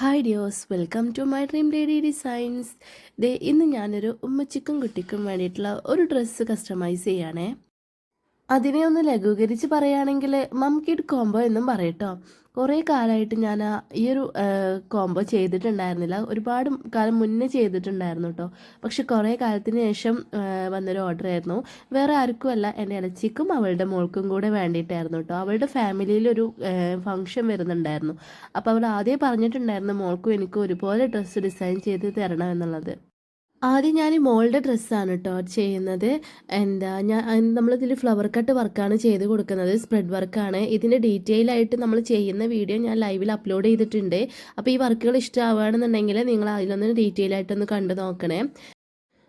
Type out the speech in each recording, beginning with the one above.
Hi ഡിയോസ് welcome to my dream lady designs ദേ ഇന്ന് ഞാനൊരു ഉമ്മച്ചിക്കും കുട്ടിക്കും വേണ്ടിയിട്ടുള്ള ഒരു ഡ്രസ്സ് കസ്റ്റമൈസ് ചെയ്യണേ. അതിനെ ഒന്ന് ലഘൂകരിച്ച് പറയുകയാണെങ്കിൽ മം കിഡ് കോംബോ എന്നും പറയട്ടോ കുറേ കാലമായിട്ട് ഞാൻ ഈ ഒരു കോംബോ ചെയ്തിട്ടുണ്ടായിരുന്നില്ല. ഒരുപാട് കാലം മുന്നേ ചെയ്തിട്ടുണ്ടായിരുന്നു കേട്ടോ പക്ഷെ കുറേ കാലത്തിന് ശേഷം വന്നൊരു ഓർഡർ ആയിരുന്നു. വേറെ ആർക്കുമല്ല എന്റെ ഇളച്ചിക്കും അവളുടെ മോൾക്കും കൂടെ വേണ്ടിയിട്ടായിരുന്നു കേട്ടോ അവളുടെ ഫാമിലിയിലൊരു ഫംഗ്ഷൻ വരുന്നുണ്ടായിരുന്നു. അപ്പോൾ അവൾ ആദ്യം പറഞ്ഞിട്ടുണ്ടായിരുന്നു മോൾക്കും എനിക്കും ഒരുപോലെ ഡ്രസ്സ് ഡിസൈൻ ചെയ്ത് തരണം എന്നുള്ളത്. ആദ്യം ഞാൻ ഈ മോളുടെ ഡ്രസ്സാണ് കേട്ടോ ചെയ്യുന്നത്. എന്താ ഞാൻ നമ്മളിതിൽ ഫ്ലവർ കട്ട് വർക്കാണ് ചെയ്ത് കൊടുക്കുന്നത്. സ്പ്രെഡ് വർക്കാണ് ഇതിന്റെ ഡീറ്റെയിൽ ആയിട്ട് നമ്മൾ ചെയ്യുന്ന വീഡിയോ ഞാൻ ലൈവിൽ അപ്ലോഡ് ചെയ്തിട്ടുണ്ട്. അപ്പോൾ ഈ വർക്കുകൾ ഇഷ്ടമാവുകയാണെന്നുണ്ടെങ്കിൽ നിങ്ങൾ അതിലൊന്ന് ഡീറ്റെയിൽ ആയിട്ടൊന്ന് കണ്ടു നോക്കണേ.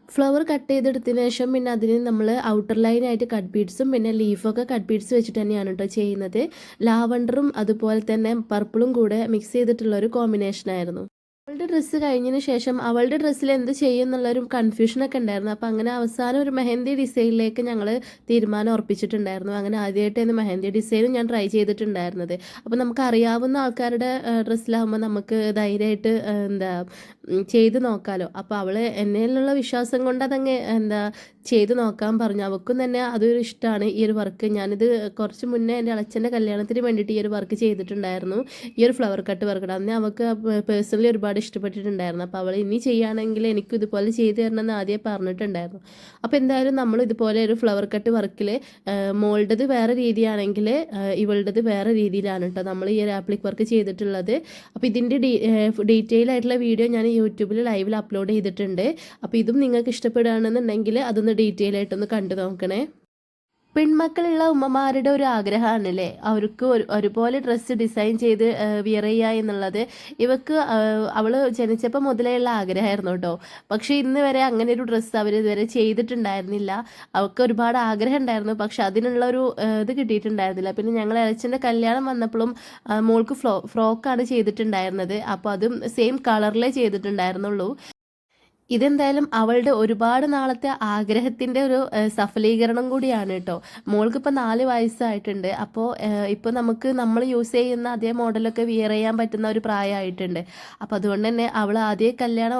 ഫ്ലവർ കട്ട് ചെയ്തെടുത്തതിന് ശേഷം പിന്നെ അതിന് നമ്മൾ ഔട്ടർ ലൈനായിട്ട് കട്ട് ബീഡ്സും പിന്നെ ലീഫൊക്കെ കട്ട് ബീഡ്സ് വെച്ചിട്ട് തന്നെയാണ് കേട്ടോ ചെയ്യുന്നത്. ലാവണ്ടറും അതുപോലെ തന്നെ പർപ്പിളും കൂടെ മിക്സ് ചെയ്തിട്ടുള്ള ഒരു കോമ്പിനേഷനായിരുന്നു അവളുടെ ഡ്രസ്സ് കഴിഞ്ഞതിന് ശേഷം അവളുടെ ഡ്രസ്സിൽ എന്ത് ചെയ്യും എന്നുള്ളൊരു കൺഫ്യൂഷനൊക്കെ ഉണ്ടായിരുന്നു. അപ്പോൾ അങ്ങനെ അവസാനം ഒരു മെഹന്തി ഡിസൈനിലേക്ക് ഞങ്ങൾ തീരുമാനം ഉറപ്പിച്ചിട്ടുണ്ടായിരുന്നു. അങ്ങനെ ആദ്യമായിട്ടാണ് മെഹന്തി ഡിസൈനും ഞാൻ ട്രൈ ചെയ്തിട്ടുണ്ടായിരുന്നത്. അപ്പോൾ നമുക്ക് അറിയാവുന്ന ആൾക്കാരുടെ ഡ്രസ്സിലാകുമ്പോൾ നമുക്ക് ധൈര്യമായിട്ട് എന്താ ചെയ്ത് നോക്കാമല്ലോ അപ്പോൾ അവൾ എന്നേലുള്ള വിശ്വാസം കൊണ്ട് അതങ്ങ് എന്താ ചെയ്ത് നോക്കാൻ പറഞ്ഞു. അവൾക്കും തന്നെ അതൊരു ഇഷ്ടമാണ്. ഈ ഒരു വർക്ക് ഞാനിത് കുറച്ച് മുന്നേ എന്റെ അളച്ചന്റെ കല്യാണത്തിന് വേണ്ടിയിട്ട് ഈ ഒരു വർക്ക് ചെയ്തിട്ടുണ്ടായിരുന്നു. ഈ ഒരു ഫ്ലവർ കട്ട് വർക്ക് അന്നേ അവൾക്ക് പേഴ്സണലി ഒരുപാട് ഇഷ്ടപ്പെട്ടിട്ടുണ്ടായിരുന്നു. അപ്പോൾ അവൾ ഇനി ചെയ്യുകയാണെങ്കിൽ എനിക്കും ഇതുപോലെ ചെയ്തു തരണം എന്ന് ആദ്യം പറഞ്ഞിട്ടുണ്ടായിരുന്നു. അപ്പോൾ എന്തായാലും നമ്മൾ ഇതുപോലെ ഒരു ഫ്ലവർ കട്ട് വർക്കിൽ മോളുടേത് വേറെ രീതിയാണെങ്കിൽ ഇവളുടേത് വേറെ രീതിയിലാണ് കേട്ടോ നമ്മൾ ഈ ഒരു ആപ്ലിക് വർക്ക് ചെയ്തിട്ടുള്ളത്. അപ്പോൾ ഇതിന്റെ ഡീറ്റെയിൽ ആയിട്ടുള്ള വീഡിയോ ഞാൻ യൂട്യൂബിൽ ലൈവിൽ അപ്ലോഡ് ചെയ്തിട്ടുണ്ട്. അപ്പോൾ ഇതും നിങ്ങൾക്ക് ഇഷ്ടപ്പെടുകയാണെന്നുണ്ടെങ്കിൽ അതൊന്ന് ഡീറ്റെയിൽ ആയിട്ടൊന്ന് കണ്ടു നോക്കണേ. പെൺമക്കളുള്ള ഉമ്മമാരുടെ ഒരു ആഗ്രഹമാണ് അല്ലേ അവർക്ക് ഒരു ഒരുപോലെ ഡ്രസ്സ് ഡിസൈൻ ചെയ്ത് വിയർ ചെയ്യുക എന്നുള്ളത്. ഇവക്ക് അവൾ ജനിച്ചപ്പോൾ മുതലേ ഉള്ള ആഗ്രഹമായിരുന്നു കേട്ടോ. പക്ഷെ ഇന്ന് വരെ അങ്ങനെ ഒരു ഡ്രസ്സ് അവർ ഇതുവരെ ചെയ്തിട്ടുണ്ടായിരുന്നില്ല. അവൾക്ക് ഒരുപാട് ആഗ്രഹം ഉണ്ടായിരുന്നു. പക്ഷെ അതിനുള്ള ഒരു ഇത് കിട്ടിയിട്ടുണ്ടായിരുന്നില്ല. പിന്നെ ഞങ്ങൾ ഇളച്ചന്റെ കല്യാണം വന്നപ്പോഴും മോൾക്ക് ഫ്രോ ഫ്രോക്കാണ് ചെയ്തിട്ടുണ്ടായിരുന്നത്. അപ്പോൾ അതും സെയിം കളറിലേ ചെയ്തിട്ടുണ്ടായിരുന്നുള്ളൂ. ഇതെന്തായാലും അവളുടെ ഒരുപാട് നാളത്തെ ആഗ്രഹത്തിന്റെ ഒരു സഫലീകരണം കൂടിയാണ് കേട്ടോ. മോൾക്ക് ഇപ്പോൾ നാല് വയസ്സായിട്ടുണ്ട്. അപ്പോൾ ഇപ്പോൾ നമുക്ക് നമ്മൾ യൂസ് ചെയ്യുന്ന അതേ മോഡലൊക്കെ വിയർ ചെയ്യാൻ പറ്റുന്ന ഒരു പ്രായമായിട്ടുണ്ട്. അപ്പോൾ അതുകൊണ്ട് തന്നെ അവൾ ആദ്യ കല്യാണം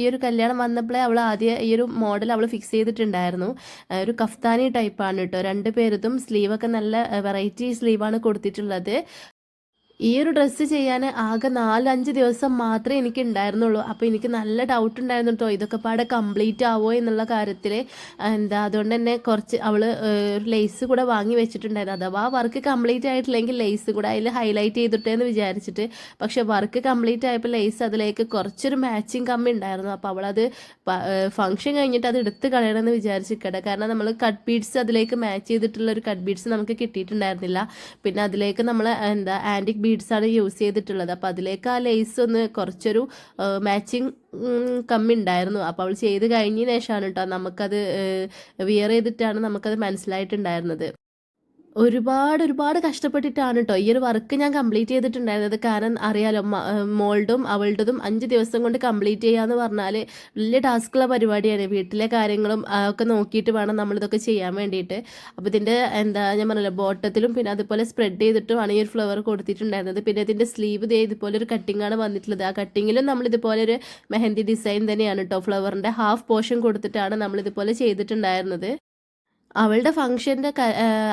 ഈ ഒരു കല്യാണം വന്നപ്പോഴേ അവൾ ആദ്യ ഈ ഒരു മോഡൽ അവൾ ഫിക്സ് ചെയ്തിട്ടുണ്ടായിരുന്നു. ഒരു കഫ്താനി ടൈപ്പാണ് കേട്ടോ. രണ്ട് പേരതും സ്ലീവൊക്കെ നല്ല വെറൈറ്റി സ്ലീവാണ് കൊടുത്തിട്ടുള്ളത്. ഈ ഒരു ഡ്രസ്സ് ചെയ്യാൻ ആകെ നാലഞ്ച് ദിവസം മാത്രമേ എനിക്ക് ഉണ്ടായിരുന്നുള്ളൂ അപ്പോൾ എനിക്ക് നല്ല ഡൗട്ട് ഉണ്ടായിരുന്നു കേട്ടോ ഇതൊക്കെ പാടെ കംപ്ലീറ്റ് ആവോ എന്നുള്ള കാര്യത്തിൽ എന്താ അതുകൊണ്ട് തന്നെ കുറച്ച് അവൾ ഒരു ലേസ് കൂടെ വാങ്ങി വെച്ചിട്ടുണ്ടായിരുന്നു. അഥവാ വർക്ക് കംപ്ലീറ്റ് ആയിട്ടില്ലെങ്കിൽ ലേസ് കൂടെ അതിൽ ഹൈലൈറ്റ് ചെയ്തിട്ടേ എന്ന് വിചാരിച്ചിട്ട്. പക്ഷേ വർക്ക് കംപ്ലീറ്റ് ആയപ്പോൾ ലേസ് അതിലേക്ക് കുറച്ചൊരു മാച്ചിങ് കമ്മി ഉണ്ടായിരുന്നു. അപ്പോൾ അവളത് ഫംഗ്ഷൻ കഴിഞ്ഞിട്ട് അത് എടുത്ത് കളയണമെന്ന് വിചാരിച്ചിരിക്കട്ടെ. കാരണം നമ്മൾ കട്ട് ബീഡ്സ് അതിലേക്ക് മാച്ച് ചെയ്തിട്ടുള്ള ഒരു കട്ട് ബീഡ്സ് നമുക്ക് കിട്ടിയിട്ടുണ്ടായിരുന്നില്ല. പിന്നെ അതിലേക്ക് നമ്മൾ എന്താ ആന്റിക് ബീഡ്സ് ആണ് യൂസ് ചെയ്തിട്ടുള്ളത്. അപ്പോൾ അതിലേക്ക് ആ ലേസ് ഒന്ന് കുറച്ചൊരു മാച്ചിങ് കമ്മി ഉണ്ടായിരുന്നു. അപ്പോൾ അവൾ ചെയ്ത് കഴിഞ്ഞതിന് ശേഷമാണ് കേട്ടോ നമുക്കത് വിയർ ചെയ്തിട്ടാണ് നമുക്കത് മനസ്സിലായിട്ടുണ്ടായിരുന്നത്. ഒരുപാട് ഒരുപാട് കഷ്ടപ്പെട്ടിട്ടാണ് കേട്ടോ ഈ ഒരു വർക്ക് ഞാൻ കംപ്ലീറ്റ് ചെയ്തിട്ടുണ്ടായിരുന്നത്. കാരണം അറിയാലോ മോൾഡും അവളുടേതും അഞ്ച് ദിവസം കൊണ്ട് കംപ്ലീറ്റ് ചെയ്യാന്ന് പറഞ്ഞാൽ വലിയ ടാസ്കുള്ള പരിപാടിയാണ്. വീട്ടിലെ കാര്യങ്ങളും ഒക്കെ നോക്കിയിട്ട് വേണം നമ്മളിതൊക്കെ ചെയ്യാൻ വേണ്ടിയിട്ട്. അപ്പോൾ ഇതിന്റെ എന്താ ഞാൻ പറഞ്ഞല്ലോ ബോട്ടത്തിലും പിന്നെ അതുപോലെ സ്പ്രെഡ് ചെയ്തിട്ടുമാണ് ഈ ഒരു ഫ്ലവർ കൊടുത്തിട്ടുണ്ടായിരുന്നത്. പിന്നെ ഇതിന്റെ സ്ലീവ് ദേ ഇതുപോലെ ഒരു കട്ടിങ്ങാണ് വന്നിട്ടുള്ളത്. ആ കട്ടിങ്ങിലും നമ്മൾ ഇതുപോലെ ഒരു മെഹന്തി ഡിസൈൻ തന്നെയാണ് കേട്ടോ ഫ്ലവറിന്റെ ഹാഫ് പോർഷൻ കൊടുത്തിട്ടാണ് നമ്മൾ ഇതുപോലെ ചെയ്തിട്ടുണ്ടായിരുന്നത്. അവളുടെ ഫംഗ്ഷന്റെ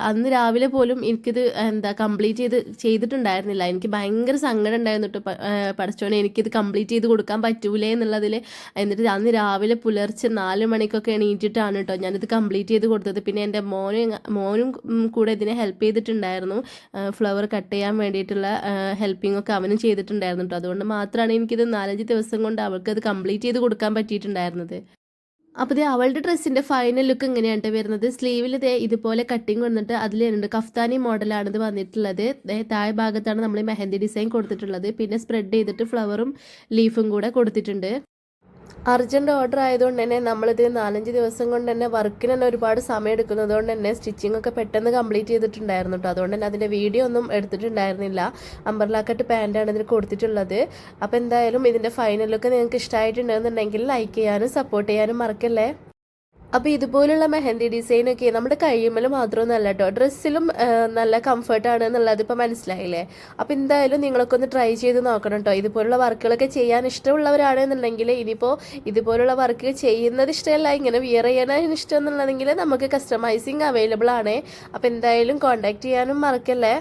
അന്ന് രാവിലെ പോലും എനിക്കിത് എന്താ കംപ്ലീറ്റ് ചെയ്ത് ചെയ്തിട്ടുണ്ടായിരുന്നില്ല. എനിക്ക് ഭയങ്കര സങ്കടം ഉണ്ടായിരുന്നു കേട്ടോ പഠിച്ചോനെ എനിക്കിത് കംപ്ലീറ്റ് ചെയ്ത് കൊടുക്കാൻ പറ്റൂലേ എന്നുള്ളതിൽ എന്നിട്ട് അന്ന് രാവിലെ പുലർച്ചെ നാല് മണിക്കൊക്കെ എണീറ്റിട്ടാണ് കേട്ടോ ഞാനിത് കംപ്ലീറ്റ് ചെയ്ത് കൊടുത്തത്. പിന്നെ എന്റെ മോനും മോനും കൂടെ ഇതിനെ ഹെൽപ്പ് ചെയ്തിട്ടുണ്ടായിരുന്നു. ഫ്ലവർ കട്ട് ചെയ്യാൻ വേണ്ടിയിട്ടുള്ള ഹെൽപ്പിംഗ് ഒക്കെ അവനും ചെയ്തിട്ടുണ്ടായിരുന്നു കേട്ടോ അതുകൊണ്ട് മാത്രമാണ് എനിക്കിത് നാലഞ്ച് ദിവസം കൊണ്ട് അവൾക്ക് അത് കംപ്ലീറ്റ് ചെയ്ത് കൊടുക്കാൻ പറ്റിയിട്ടുണ്ടായിരുന്നത്. അപ്പോൾ ഇത് അവളുടെ ഡ്രസ്സിന്റെ ഫൈനൽ ലുക്ക് ഇങ്ങനെയാണ് വരുന്നത്? സ്ലീവിൽ ദേ ഇതുപോലെ കട്ടിങ് വന്നിട്ട് അതിൽ വരുന്നുണ്ട് കഫ്താനി മോഡലാണ് ഇത് വന്നിട്ടുള്ളത്. താഴെ ഭാഗത്താണ് നമ്മൾ മെഹന്തി ഡിസൈൻ കൊടുത്തിട്ടുള്ളത്. പിന്നെ സ്പ്രെഡ് ചെയ്തിട്ട് ഫ്ലവറും ലീഫും കൂടെ കൊടുത്തിട്ടുണ്ട്. അർജന്റ് ഓർഡർ ആയതുകൊണ്ട് തന്നെ നമ്മളിത് നാലഞ്ച് ദിവസം കൊണ്ട് തന്നെ വർക്കിന് തന്നെ ഒരുപാട് സമയം എടുക്കുന്നത് കൊണ്ട് തന്നെ സ്റ്റിച്ചിങ് ഒക്കെ പെട്ടെന്ന് കംപ്ലീറ്റ് ചെയ്തിട്ടുണ്ടായിരുന്നു കേട്ടോ അതുകൊണ്ട് തന്നെ അതിന്റെ വീഡിയോ ഒന്നും എടുത്തിട്ടുണ്ടായിരുന്നില്ല. അമ്പർലാക്കട്ട് കട്ട് പാന്റാണ് ഇതിന് കൊടുത്തിട്ടുള്ളത്. അപ്പോൾ എന്തായാലും ഇതിന്റെ ഫൈനലൊക്കെ നിങ്ങൾക്ക് ഇഷ്ടമായിട്ടുണ്ടെന്നുണ്ടെങ്കിൽ ലൈക്ക് ചെയ്യാനും സപ്പോർട്ട് ചെയ്യാനും മറക്കല്ലേ? അപ്പോൾ ഇതുപോലുള്ള മെഹന്തി ഡിസൈനൊക്കെ നമ്മുടെ കഴിയുമ്പോൾ മാത്രമൊന്നുമല്ല കേട്ടോ ഡ്രസ്സിലും നല്ല കംഫർട്ടാണ് എന്നുള്ളത് ഇപ്പോൾ മനസ്സിലായില്ലേ? അപ്പോൾ എന്തായാലും നിങ്ങളൊക്കെ ഒന്ന് ട്രൈ ചെയ്ത് നോക്കണം കേട്ടോ ഇതുപോലുള്ള വർക്കുകളൊക്കെ ചെയ്യാൻ ഇഷ്ടമുള്ളവരാണെന്നുണ്ടെങ്കിൽ ഇനിയിപ്പോൾ ഇതുപോലുള്ള വർക്ക് ചെയ്യുന്നത് ഇഷ്ടമല്ല ഇങ്ങനെ വിയർ ചെയ്യാനും ഇഷ്ടം എന്നുള്ളതെങ്കിൽ നമുക്ക് കസ്റ്റമൈസിങ് അവൈലബിൾ ആണ്. അപ്പോൾ എന്തായാലും കോൺടാക്ട് ചെയ്യാനും മറക്കല്ലേ?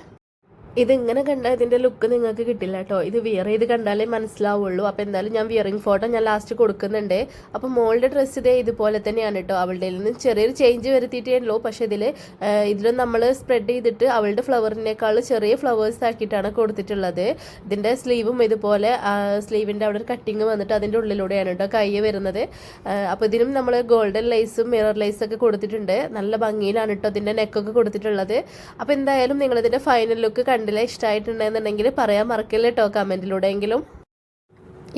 ഇതിങ്ങനെ കണ്ട ഇതിന്റെ ലുക്ക് നിങ്ങൾക്ക് കിട്ടില്ല കേട്ടോ ഇത് വിയർ ചെയ്ത് കണ്ടാലേ മനസ്സിലാവുള്ളൂ. അപ്പോൾ എന്തായാലും ഞാൻ വിയറിങ് ഫോട്ടോ ഞാൻ ലാസ്റ്റ് കൊടുക്കുന്നുണ്ട്. അപ്പോൾ മോളുടെ ഡ്രസ്സ് ഇതേ ഇതുപോലെ തന്നെയാണ് കേട്ടോ അവളുടെ നിന്ന് ചെറിയൊരു ചേഞ്ച് വരുത്തിയിട്ടേ ഉള്ളൂ പക്ഷേ ഇതിൽ ഇതിലും നമ്മൾ സ്പ്രെഡ് ചെയ്തിട്ട് അവളുടെ ഫ്ലവറിനേക്കാൾ ചെറിയ ഫ്ലവേഴ്സ് ആക്കിയിട്ടാണ് കൊടുത്തിട്ടുള്ളത്. ഇതിന്റെ സ്ലീവും ഇതുപോലെ സ്ലീവിന്റെ അവിടെ ഒരു കട്ടിങ് വന്നിട്ട് അതിന്റെ ഉള്ളിലൂടെയാണ് കേട്ടോ കൈ വരുന്നത്. അപ്പോൾ ഇതിനും നമ്മൾ ഗോൾഡൻ ലൈസും മിറർ ലൈസൊക്കെ കൊടുത്തിട്ടുണ്ട്. നല്ല ഭംഗിയിലാണ് കേട്ടോ ഇതിന്റെ നെക്കൊക്കെ കൊടുത്തിട്ടുള്ളത്. അപ്പോൾ എന്തായാലും നിങ്ങളിതിന്റെ ഫൈനൽ ലുക്ക് കണ്ടില്ല ഇഷ്ടമായിട്ടുണ്ടെന്നുണ്ടെങ്കിൽ പറയാൻ മറക്കില്ല കേട്ടോ കമന്റിലൂടെ എങ്കിലും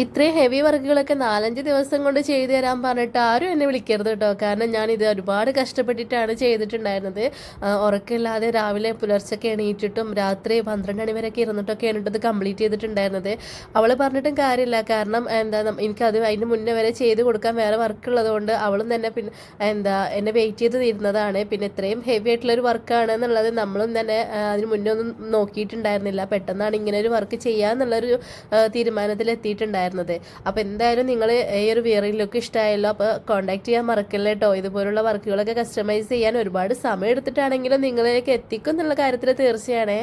ഇത്രയും ഹെവി വർക്കുകളൊക്കെ നാലഞ്ച് ദിവസം കൊണ്ട് ചെയ്തു തരാൻ പറഞ്ഞിട്ട് ആരും എന്നെ വിളിക്കരുത് കേട്ടോ. കാരണം ഞാൻ ഇത് ഒരുപാട് കഷ്ടപ്പെട്ടിട്ടാണ് ചെയ്തിട്ടുണ്ടായിരുന്നത്. ഉറക്കമില്ലാതെ രാവിലെ പുലർച്ചൊക്കെ എണീറ്റിട്ടും രാത്രി പന്ത്രണ്ട് മണി വരെയൊക്കെ ഇരുന്നിട്ടൊക്കെയാണ് ഇത് കംപ്ലീറ്റ് ചെയ്തിട്ടുണ്ടായിരുന്നത്. അവൾ പറഞ്ഞിട്ടും കാര്യമില്ല. കാരണം എന്താ എനിക്കത് അതിന് മുന്നേ വരെ ചെയ്ത് കൊടുക്കാൻ വേറെ വർക്ക് ഉള്ളതുകൊണ്ട് അവളും തന്നെ പിന്നെ എന്താ എന്നെ വെയിറ്റ് ചെയ്ത് തീരുന്നതാണ്. പിന്നെ ഇത്രയും ഹെവി ആയിട്ടുള്ളൊരു വർക്കാണ് എന്നുള്ളത് നമ്മളും തന്നെ അതിന് മുന്നേ ഒന്നും നോക്കിയിട്ടുണ്ടായിരുന്നില്ല. പെട്ടെന്നാണ് ഇങ്ങനെ ഒരു വർക്ക് ചെയ്യാന്നുള്ളൊരു തീരുമാനത്തിൽ എത്തിയിട്ടുണ്ടായിരുന്നത് അപ്പോൾ എന്തായാലും നിങ്ങൾ ഈ ഒരു വിയറിംഗ് ലുക്ക് ഇഷ്ടമായല്ലോ അപ്പോൾ കോൺടാക്ട് ചെയ്യാൻ മറക്കല്ലേ കേട്ടോ ഇതുപോലുള്ള വർക്കുകളൊക്കെ കസ്റ്റമൈസ് ചെയ്യാൻ ഒരുപാട് സമയം എടുത്തിട്ടാണെങ്കിലും നിങ്ങളിലേക്ക് എത്തിക്കും എന്നുള്ള കാര്യത്തിൽ തീർച്ചയാണേ.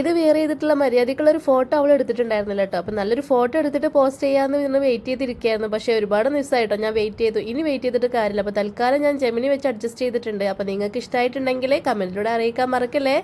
ഇത് വെയർ ചെയ്തിട്ടുള്ള മര്യാദക്കുള്ള ഒരു ഫോട്ടോ അവൾ എടുത്തിട്ടുണ്ടായിരുന്നില്ല കേട്ടോ അപ്പം നല്ലൊരു ഫോട്ടോ എടുത്തിട്ട് പോസ്റ്റ് ചെയ്യാമെന്ന് ഇന്ന് വെയിറ്റ് ചെയ്തിരിക്കുകയായിരുന്നു. പക്ഷേ ഒരുപാട് മിസ്സായിട്ടോ ഞാൻ വെയിറ്റ് ചെയ്തു. ഇനി വെയിറ്റ് ചെയ്തിട്ട് കാര്യമില്ല. അപ്പോൾ തൽക്കാലം ഞാൻ ജെമിനി വെച്ച് അഡ്ജസ്റ്റ് ചെയ്തിട്ടുണ്ട്. അപ്പോൾ നിങ്ങൾക്ക് ഇഷ്ടമായിട്ടുണ്ടെങ്കിൽ കമന്റിലൂടെ അറിയിക്കാൻ മറക്കല്ലേ?